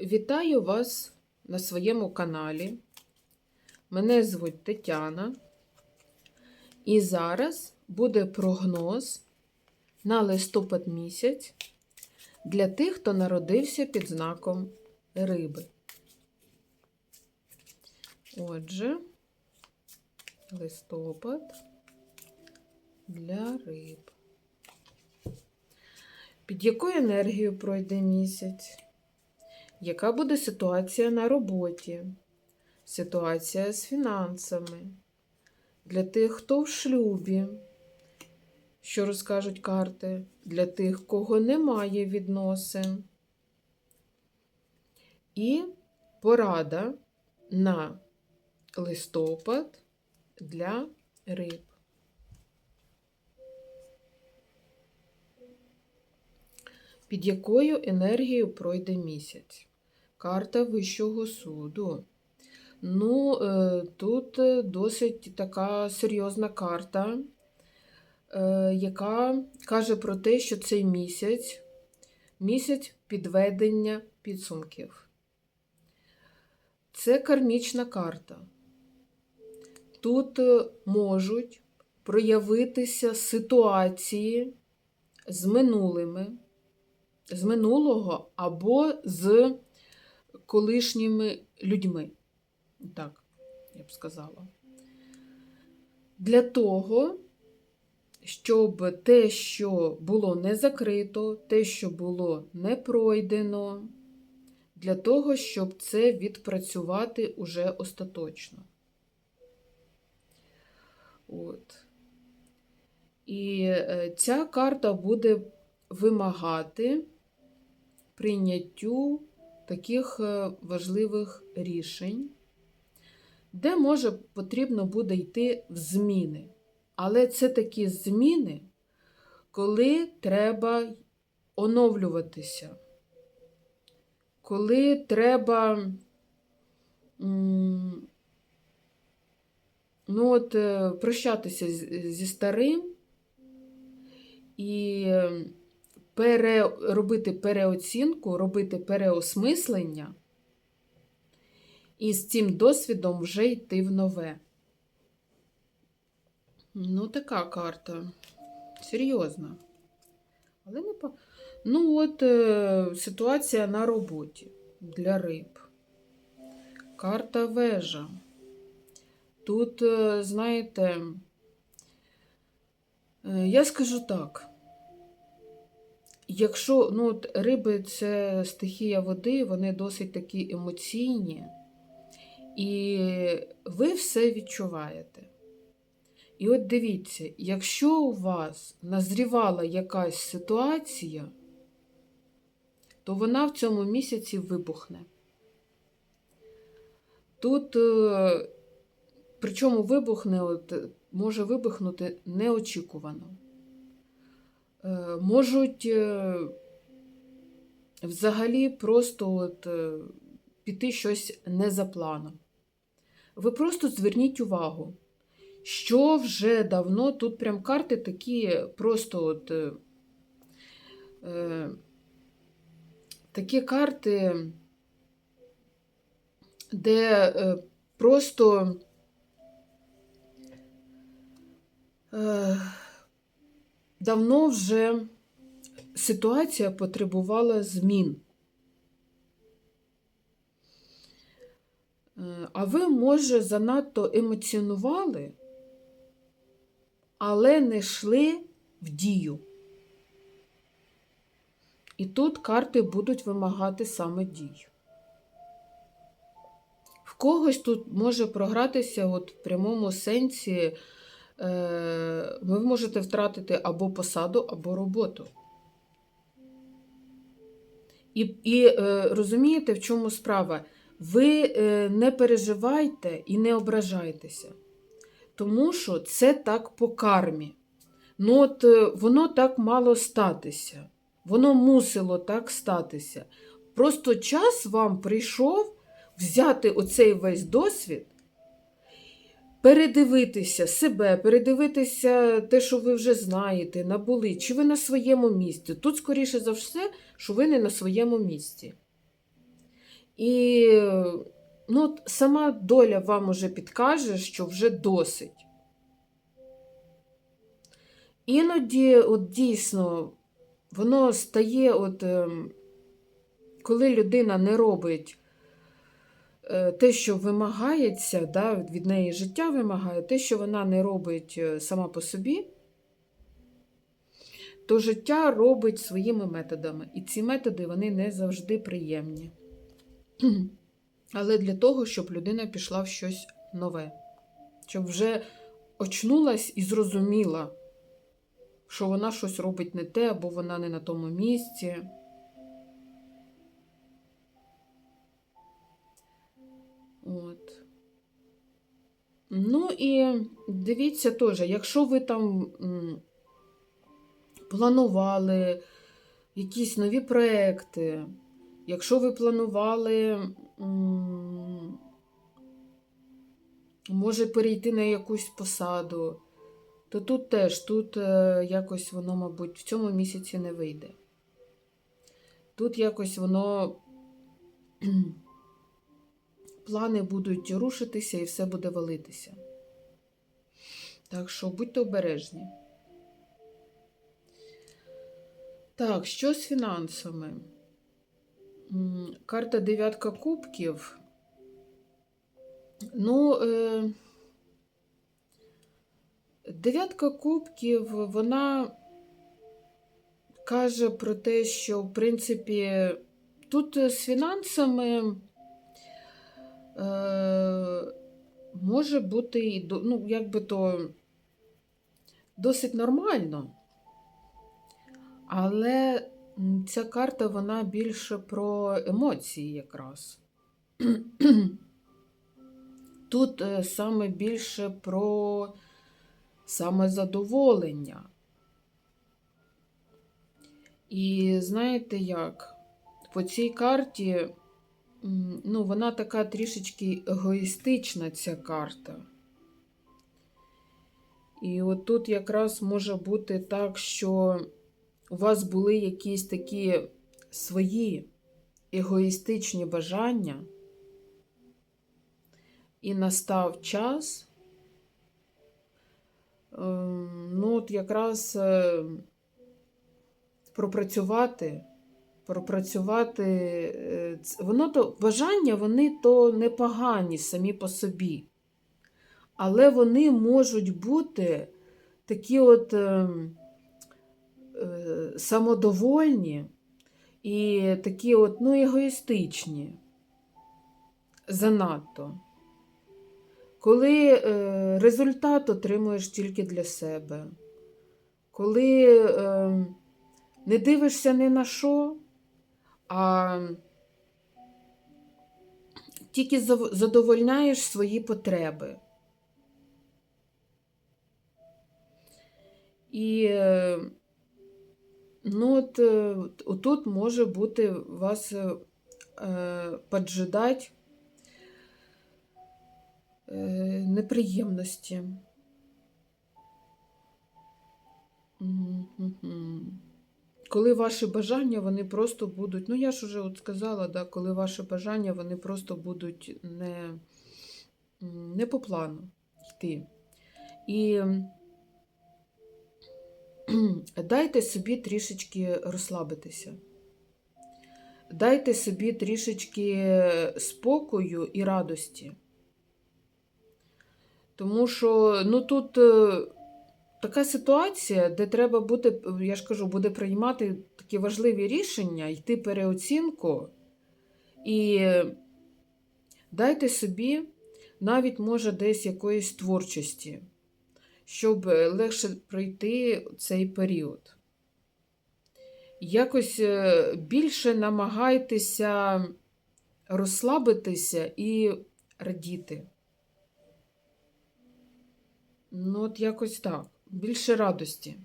Вітаю вас на своєму каналі. Мене звуть Тетяна. І зараз буде прогноз на листопад місяць для тих, хто народився під знаком риби. Отже, листопад для риб. Під якою енергією пройде місяць? Яка буде ситуація на роботі? Ситуація з фінансами? Для тих, хто в шлюбі, що розкажуть карти, для тих, кого немає відносин. І порада на листопад для риб. Під якою енергією пройде місяць? Карта Вищого суду. Ну, е, тут е, досить така серйозна карта, е, яка каже про те, що цей місяць місяць підведення підсумків. Це кармічна карта. Тут можуть проявитися ситуації з минулими, з минулого або з колишніми людьми. Так, я б сказала. Для того, щоб те, що було не закрито, те, що було не пройдено, для того, щоб це відпрацювати уже остаточно. От. І е, ця карта буде вимагати прийняттю таких е, важливих рішень, де може потрібно буде йти в зміни. Але це такі зміни, коли треба оновлюватися, коли треба ну от, е, прощатися зі старим і пере, робити переоцінку, робити переосмислення і з цим досвідом вже йти в нове. Ну, така карта. Серйозна. Але не по... Ну, от е, ситуація на роботі для риб. Карта вежа. Тут, е, знаєте, е, я скажу так. Якщо ну, от риби це стихія води, вони досить такі емоційні, і ви все відчуваєте. І от дивіться, якщо у вас назрівала якась ситуація, то вона в цьому місяці вибухне. Тут, е, причому вибухне, от, може вибухнути неочікувано. Е, Можуть е, взагалі просто от, е, піти щось не за планом. Ви просто зверніть увагу, що вже давно тут прям карти такі просто от. е, Такі карти, де е, просто е, давно вже ситуація потребувала змін. Е, А ви, може, занадто емоціонували, але не йшли в дію. І тут карти будуть вимагати саме дій. В когось тут може програтися от в прямому сенсі, ви можете втратити або посаду, або роботу. І, і е, розумієте, в чому справа? Ви е, не переживайте і не ображайтеся, тому що це так по кармі. Ну, от е, воно так мало статися. Воно мусило так статися. Просто час вам прийшов взяти оцей весь досвід, передивитися себе, передивитися те, що ви вже знаєте, набули, чи ви на своєму місці. Тут, скоріше за все, що ви не на своєму місці. І ну, от сама доля вам уже підкаже, що вже досить. Іноді, от дійсно, воно стає, от, ем, коли людина не робить те, що вимагається, да, від неї життя вимагає, те, що вона не робить е, сама по собі, то життя робить своїми методами. І ці методи вони не завжди приємні. Але для того, щоб людина пішла в щось нове, щоб вже очнулась і зрозуміла, що вона щось робить не те, або вона не на тому місці. От. Ну і дивіться теж, якщо ви там планували якісь нові проекти, якщо ви планували, може перейти на якусь посаду, то тут теж тут е, якось воно, мабуть, в цьому місяці не вийде. Тут якось воно плани будуть рушитися і все буде валитися. Так що будьте обережні. Так, що з фінансами? Карта дев'ятка кубків. Ну, е, дев'ятка кубків, вона каже про те, що, в принципі, тут з фінансами е, може бути, і ну, якби то досить нормально. Але ця карта вона більше про емоції якраз. Тут е, саме більше про самозадоволення. І знаєте як? По цій карті, ну, вона така трішечки егоїстична, ця карта. І от тут якраз може бути так, що у вас були якісь такі свої егоїстичні бажання, і настав час, ем, ну, от якраз е, пропрацювати, пропрацювати, е, воно то бажання, вони то непогані самі по собі, але вони можуть бути такі от. ем, е, самодовольні і такі от, ну, егоїстичні. Занадто. Коли е, результат отримуєш тільки для себе, коли е, не дивишся ні на що, а тільки задовольняєш свої потреби. І Ну, от, е, от тут може бути вас е, е, поджидать е, неприємності. Мгм. Коли ваші бажання, вони просто будуть, ну я ж уже от сказала, да, коли ваші бажання, вони просто будуть не, не по плану йти. І дайте собі трішечки розслабитися. Дайте собі трішечки спокою і радості. Тому що ну, тут е, така ситуація, де треба бути, я ж кажу, буде приймати такі важливі рішення, йти переоцінку. І дайте собі навіть, може, десь якоїсь творчості щоб легше пройти цей період. Якось е, більше намагайтеся розслабитися і радіти. Ну, от якось так. Більше радості.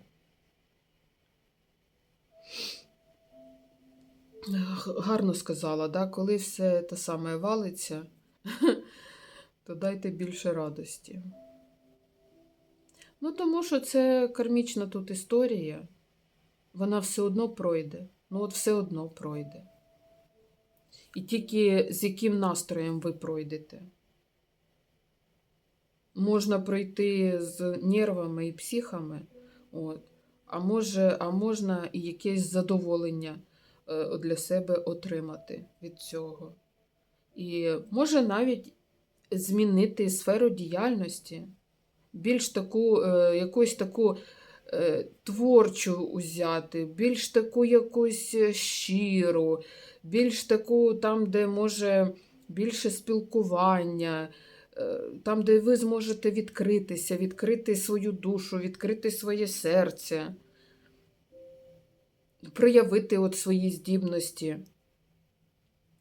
Гарно сказала, да? коли все те саме валиться, то дайте більше радості. Ну, тому що це кармічна тут історія. Вона все одно пройде. Ну, от все одно пройде. І тільки з яким настроєм ви пройдете. Можна пройти з нервами і психами, от. а, може, а можна і якесь задоволення е, для себе отримати від цього. І може навіть змінити сферу діяльності, більш таку, е, якусь таку е, творчу узяти, більш таку якусь щиру, більш таку там, де може більше спілкування, там, де ви зможете відкритися, відкрити свою душу, відкрити своє серце, проявити от свої здібності.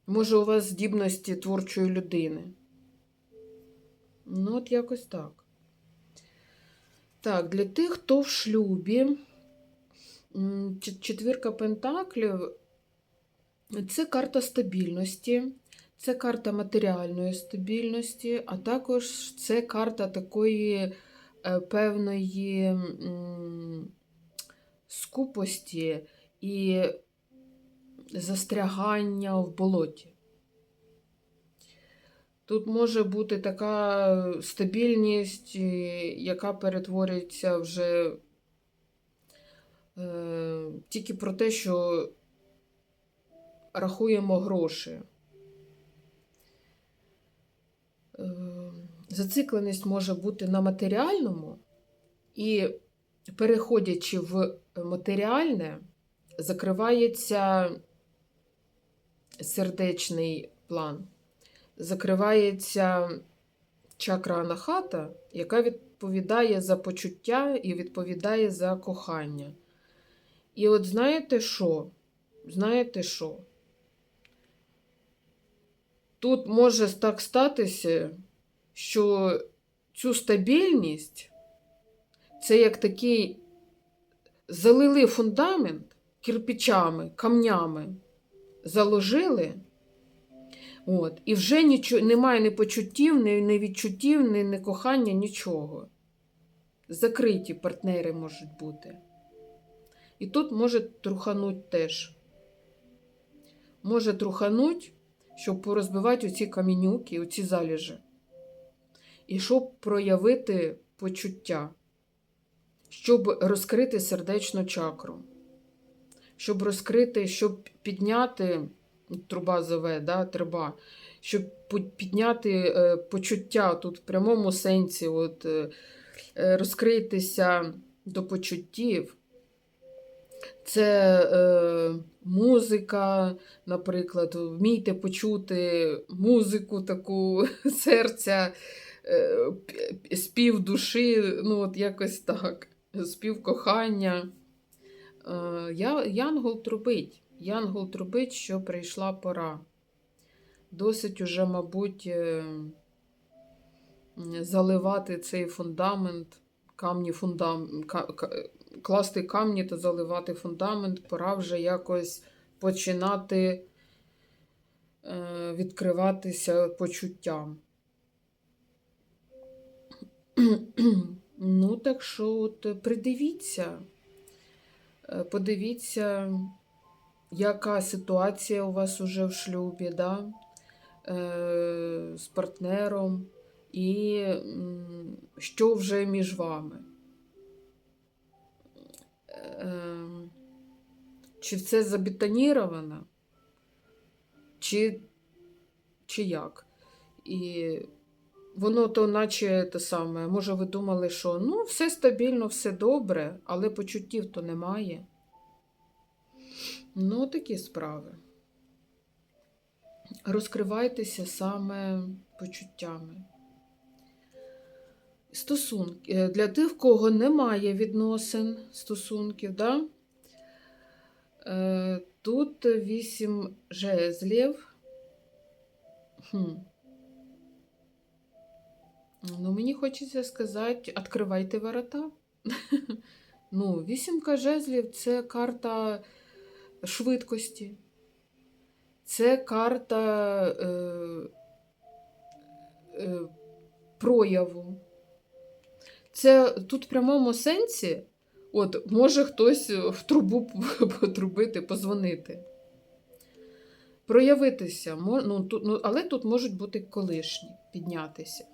Може, у вас здібності творчої людини. Ну, от якось так. Так, для тих, хто в шлюбі, четвірка пентаклів це карта стабільності, це карта матеріальної стабільності, а також це карта такої е, певної скупості і застрягання в болоті. Тут може бути така стабільність, е, яка перетворюється вже е, тільки про те, що рахуємо гроші. Е, зацикленість може бути на матеріальному, і переходячи в матеріальне, закривається сердечний план закривається чакра анахата, яка відповідає за почуття і відповідає за кохання. І от знаєте що? Знаєте що? Тут може так статися, що цю стабільність це як такий залили фундамент кирпичами, камнями, заложили. От. І вже нічого, немає ні почуттів, ні, ні відчуттів, ні, ні кохання, нічого. Закриті партнери можуть бути. І тут може трухануть теж. Може трухануть, щоб порозбивати оці камінюки, оці заліжі. І щоб проявити почуття, щоб розкрити сердечну чакру, щоб розкрити, щоб підняти труба зове, да, труба, щоб підняти е, почуття тут в прямому сенсі, от, е, е, розкритися до почуттів. Це е, музика, наприклад, вмійте почути музику таку серця, е, спів душі, ну от якось так, спів кохання. Е, я, Янгол трубить. Янгол трубить, що прийшла пора. Досить уже, мабуть, е, заливати цей фундамент, камні фундам... класти камні та заливати фундамент. Пора вже якось починати е, відкриватися почуттям. Ну, так що от придивіться, Е, подивіться, яка ситуація у вас уже в шлюбі, да? е, з партнером, і що вже між вами. Е, чи це забетоніровано, чи, чи як? І воно то, наче те саме, може, ви думали, що ну, все стабільно, все добре, але почуттів то немає. Ну, такі справи. Розкривайтеся саме почуттями. Стосунки. Е, Для тих, в кого немає відносин, стосунків, да? Е, тут вісім жезлів. Хм. Ну, мені хочеться сказати, відкривайте ворота. Ну, вісімка жезлів це карта швидкості. Це карта е, е, прояву. Це тут в прямому сенсі, от, може хтось в трубу потрубити, позвонити. проявитися, ну, тут, ну, але тут можуть бути колишні піднятися.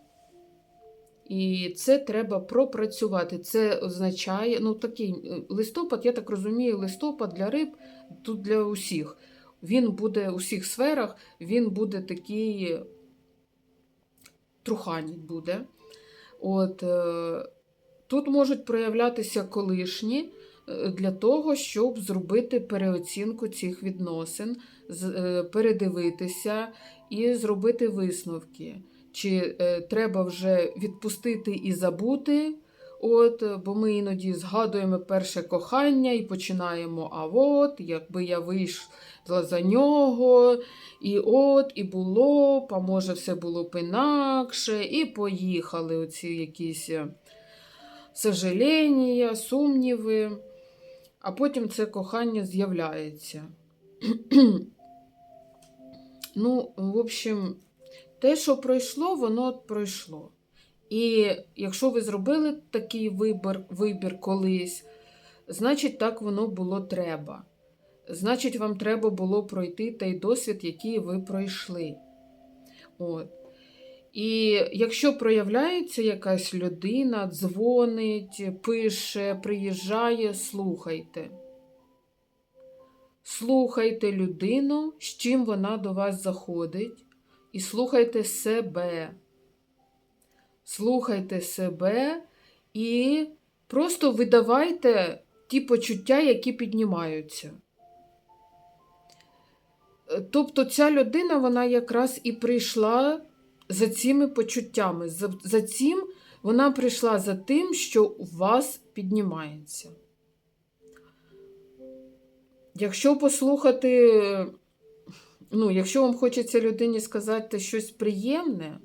І це треба пропрацювати. Це означає, ну такий е, листопад, я так розумію, листопад для риб тут для усіх. Він буде у всіх сферах, він буде такий труханіть буде. От, е, тут можуть проявлятися колишні е, для того, щоб зробити переоцінку цих відносин, е, передивитися і зробити висновки. Чи треба вже відпустити і забути, от, бо ми іноді згадуємо перше кохання і починаємо, а от, якби я вийшла за нього, і от, і було, а може, все було б інакше, і поїхали оці якісь е, сожаління, сумніви, а потім це кохання з'являється. ну, в общем, те, що пройшло, воно пройшло. І якщо ви зробили такий вибір, вибір колись, значить, так воно було треба. Значить, вам треба було пройти той досвід, який ви пройшли. От. І якщо проявляється якась людина, дзвонить, пише, приїжджає, слухайте. Слухайте людину, з чим вона до вас заходить, і слухайте себе. Слухайте себе і просто видавайте ті почуття, які піднімаються. Тобто ця людина, вона якраз і прийшла за цими почуттями. За, за цим вона прийшла за тим, що у вас піднімається. Якщо послухати, ну, якщо вам хочеться людині сказати щось приємне,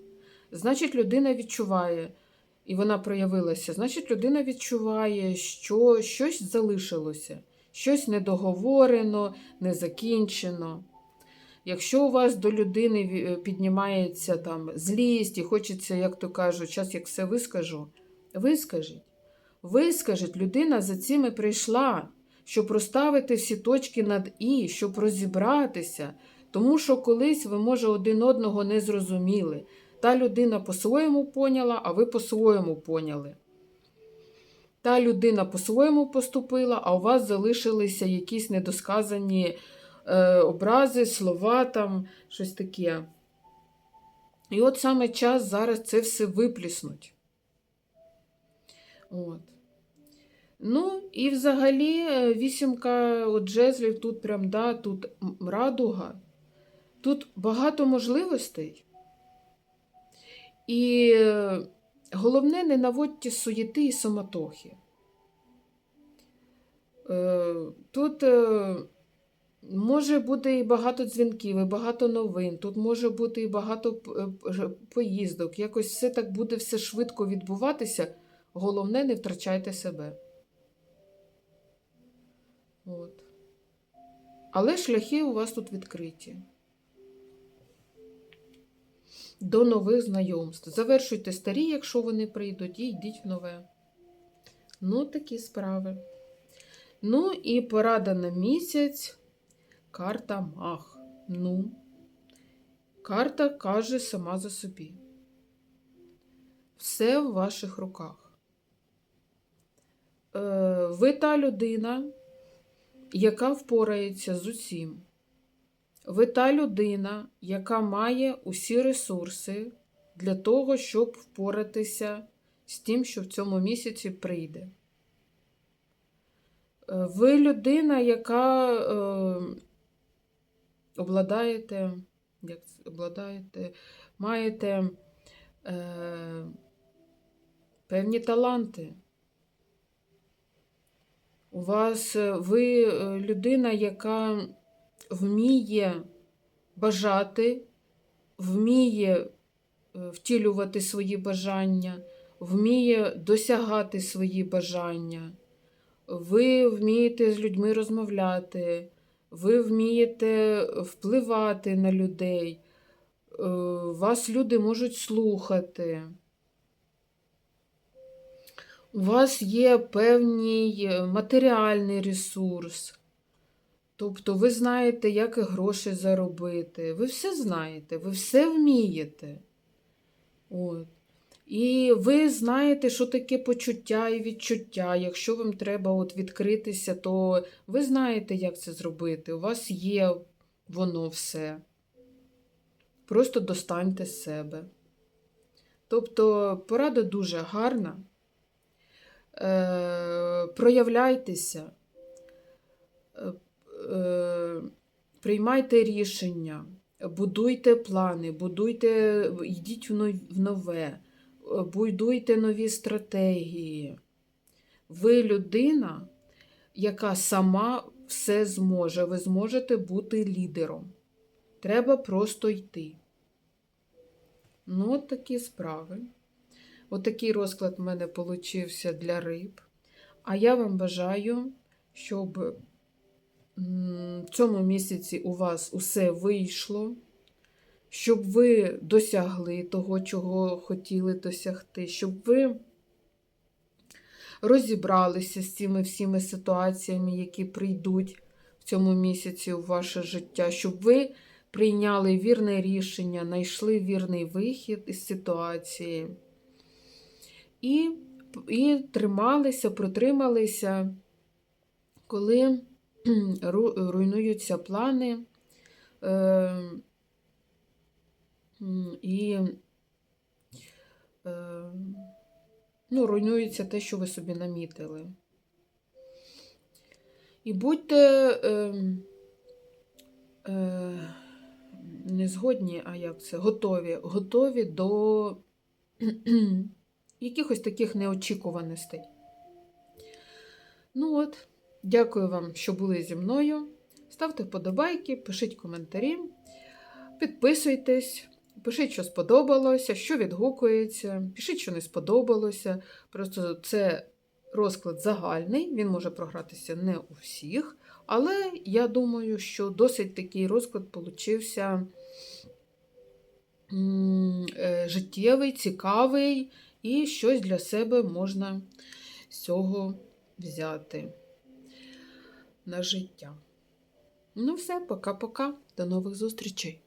значить людина відчуває, і вона проявилася, значить людина відчуває, що щось залишилося, щось недоговорено, не закінчено. Якщо у вас до людини е, піднімається там злість і хочеться, як то кажуть, час як все вискажу, вискажіть. Вискажіть, людина за цим і прийшла, щоб розставити всі точки над І, щоб розібратися, тому що колись ви, може, один одного не зрозуміли. Та людина по-своєму поняла, а ви по-своєму поняли. Та людина по-своєму поступила, а у вас залишилися якісь недосказані е, образи, слова, там, щось таке. І от саме час зараз це все випліснуть. От. Ну, і взагалі е, вісімка джезлів тут прям, да, тут радуга, тут багато можливостей. І е, головне, не наводьте суєти і самотохи. Е, Тут може бути і багато дзвінків, і багато новин, тут може бути і багато е, поїздок. Якось все так буде все швидко відбуватися. Головне, не втрачайте себе. От. Але шляхи у вас тут відкриті. До нових знайомств. Завершуйте старі, якщо вони прийдуть, і йдіть в нове. Ну, такі справи. Ну, і порада на місяць. Карта Мах. Ну, карта каже сама за собі. Все в ваших руках. Е, ви та людина, яка впорається з усім. Ви та людина, яка має усі ресурси для того, щоб впоратися з тим, що в цьому місяці прийде. Е, Ви людина, яка е, обладаєте, як обладаєте, маєте е, певні таланти. У вас е, ви е, людина, яка вміє бажати, вміє е, втілювати свої бажання, вміє досягати свої бажання. Ви вмієте з людьми розмовляти, ви вмієте впливати на людей, е, вас люди можуть слухати. У вас є певний е, матеріальний ресурс. Тобто ви знаєте, як гроші заробити. Ви все знаєте, ви все вмієте. От. І ви знаєте, що таке почуття і відчуття. Якщо вам треба от відкритися, то ви знаєте, як це зробити. У вас є воно все. Просто достаньте з себе. Тобто порада дуже гарна. Е, проявляйтеся, е, е, приймайте рішення, будуйте плани, будуйте, йдіть в нове, будуйте нові стратегії. Ви людина, яка сама все зможе. Ви зможете бути лідером. Треба просто йти. Ну, от такі справи. От розклад в мене получився для риб. А я вам бажаю, щоб в цьому місяці у вас усе вийшло, щоб ви досягли того, чого хотіли досягти, щоб ви розібралися з цими всіми ситуаціями, які прийдуть в цьому місяці у ваше життя, щоб ви прийняли вірне рішення, знайшли вірний вихід із ситуації. І, і трималися, протрималися, коли руйнуються плани. І е, ну, руйнується те, що ви собі намітили. І будьте е, е, не згодні, а як це? Готові. Готові до якихось таких неочікуваностей. Ну от, дякую вам, що були зі мною. Ставте вподобайки, пишіть коментарі, підписуйтесь, пишіть, що сподобалося, що відгукується, пишіть, що не сподобалося. Просто це розклад загальний, він може програтися не у всіх. Але я думаю, що досить такий розклад получився е, життєвий, цікавий, і щось для себе можна з цього взяти на життя. Ну, все, пока-пока. До нових зустрічей!